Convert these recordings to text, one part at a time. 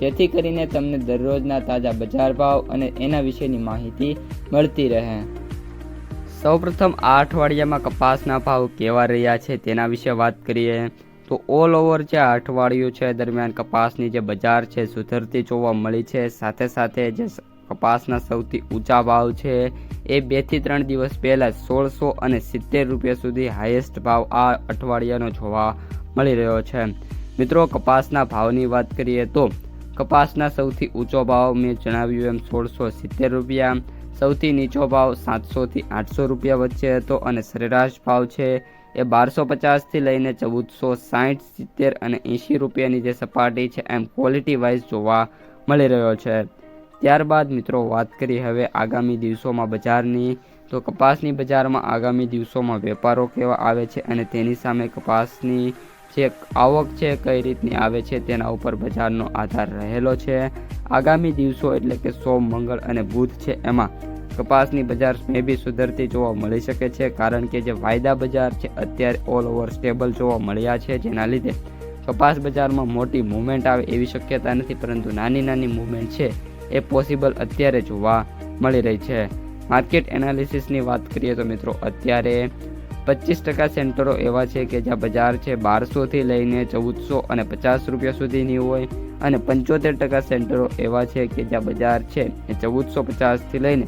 જેથી કરીને તમને દરરોજના તાજા બજાર ભાવ અને એના વિશેની માહિતી મળતી રહે. સૌપ્રથમ આ અઠવાડિયામાં કપાસના ભાવ કેવા રહ્યા છે તેના વિશે વાત કરીએ. તો ઓલ ઓવર જે આ અઠવાડિયું છે દરમિયાન કપાસની જે બજાર છે સુધરતી જોવા મળી છે. સાથે સાથે જે કપાસના સૌથી ઊંચા ભાવ છે એ બેથી ત્રણ દિવસ પહેલાં સોળસો અને સિત્તેર રૂપિયા સુધી હાઈએસ્ટ ભાવ આ અઠવાડિયાનો જોવા મળી રહ્યો છે. મિત્રો, કપાસના ભાવની વાત કરીએ તો કપાસના સૌથી ઊંચો ભાવ મેં જણાવ્યું એમ સોળસો સિત્તેર રૂપિયા. સૌથી નીચો ભાવ સાતસોથી આઠસો રૂપિયા વચ્ચે હતો અને સરેરાશ ભાવ છે એ બારસો પચાસથી લઈને ચૌદસો સાઠ સિત્તેર અને એંશી રૂપિયાની જે સપાટી છે એમ ક્વોલિટી વાઇઝ જોવા મળી રહ્યો છે. ત્યારબાદ મિત્રો વાત કરી હવે આગામી દિવસોમાં બજારની. તો કપાસની બજારમાં આગામી દિવસોમાં વેપારો કેવા આવે છે અને તેની સામે કપાસની જે આવક છે કઈ રીતની આવે છે તેના ઉપર બજારનો આધાર રહેલો છે. આગામી દિવસો એટલે કે સોમ, મંગળ અને બુધ છે એમાં કપાસની બજાર મે બી સુધરતી જોવા મળી શકે છે. કારણ કે જે વાયદા બજાર છે અત્યારે ઓલ ઓવર સ્ટેબલ જોવા મળ્યા છે. જેના લીધે કપાસ બજારમાં મોટી મૂવમેન્ટ આવે એવી શક્યતા નથી, પરંતુ નાની નાની મૂવમેન્ટ છે એ પોસિબલ અત્યારે જોવા મળી રહી છે. માર્કેટ એનાલિસિસની વાત કરીએ તો મિત્રો, અત્યારે પચીસ ટકા સેન્ટરો એવા છે કે જ્યાં બજાર છે બારસોથી લઈને ચૌદસો અને પચાસ રૂપિયા સુધીની હોય અને પંચોતેર ટકા સેન્ટરો એવા છે કે જ્યાં બજાર છે એ ચૌદસો પચાસથી લઈને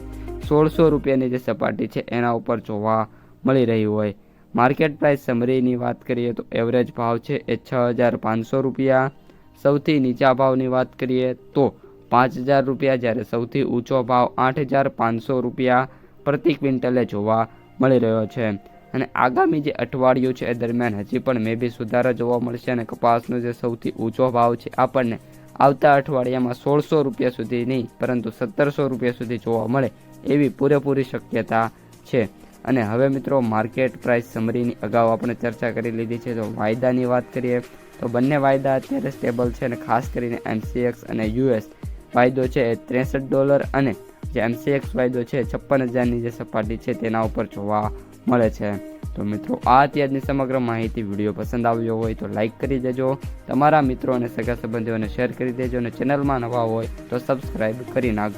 સોળસો રૂપિયાની જે સપાટી છે એના ઉપર જોવા મળી રહી હોય. માર્કેટ પ્રાઇસ સમરીની વાત કરીએ તો એવરેજ ભાવ છે એ છ હજાર પાંચસો રૂપિયા. સૌથી નીચા ભાવની વાત કરીએ તો પાંચ હજાર રૂપિયા જ્યારે સૌથી ઊંચો ભાવ આઠ હજાર પાંચસો રૂપિયા પ્રતિ ક્વિન્ટલે જોવા મળી રહ્યો છે. અને આગામી જે અઠવાડિયું છે એ દરમિયાન હજી પણ મે બી સુધારો જોવા મળશે અને કપાસનો જે સૌથી ઊંચો ભાવ છે, આપણને આવતા અઠવાડિયામાં સોળસો રૂપિયા સુધી નહીં, પરંતુ સત્તરસો રૂપિયા સુધી જોવા મળે એવી પૂરેપૂરી શક્યતા છે. અને હવે મિત્રો, માર્કેટ પ્રાઇસ સમરીની અગાઉ આપણે ચર્ચા કરી લીધી છે, તો વાયદાની વાત કરીએ, તો બંને વાયદા અત્યારે સ્ટેબલ છે અને ખાસ કરીને એમસીએક્સ અને યુએસ વાયદો છે એ ત્રેસઠ ડોલર અને જે એમસીએક્સ વાયદો છે છપ્પન હજારની જે સપાટી છે તેના ઉપર જોવા મળે છે. તો મિત્રો, આ અત્યારની સમગ્ર માહિતી. વીડિયો પસંદ આવ્યો હોય તો લાઇક કરી દેજો. તમારા મિત્રો અને સગા સંબંધીઓને શેર કરી દેજો અને ચેનલમાં નવા હોય તો સબસ્ક્રાઈબ કરી નાખજો.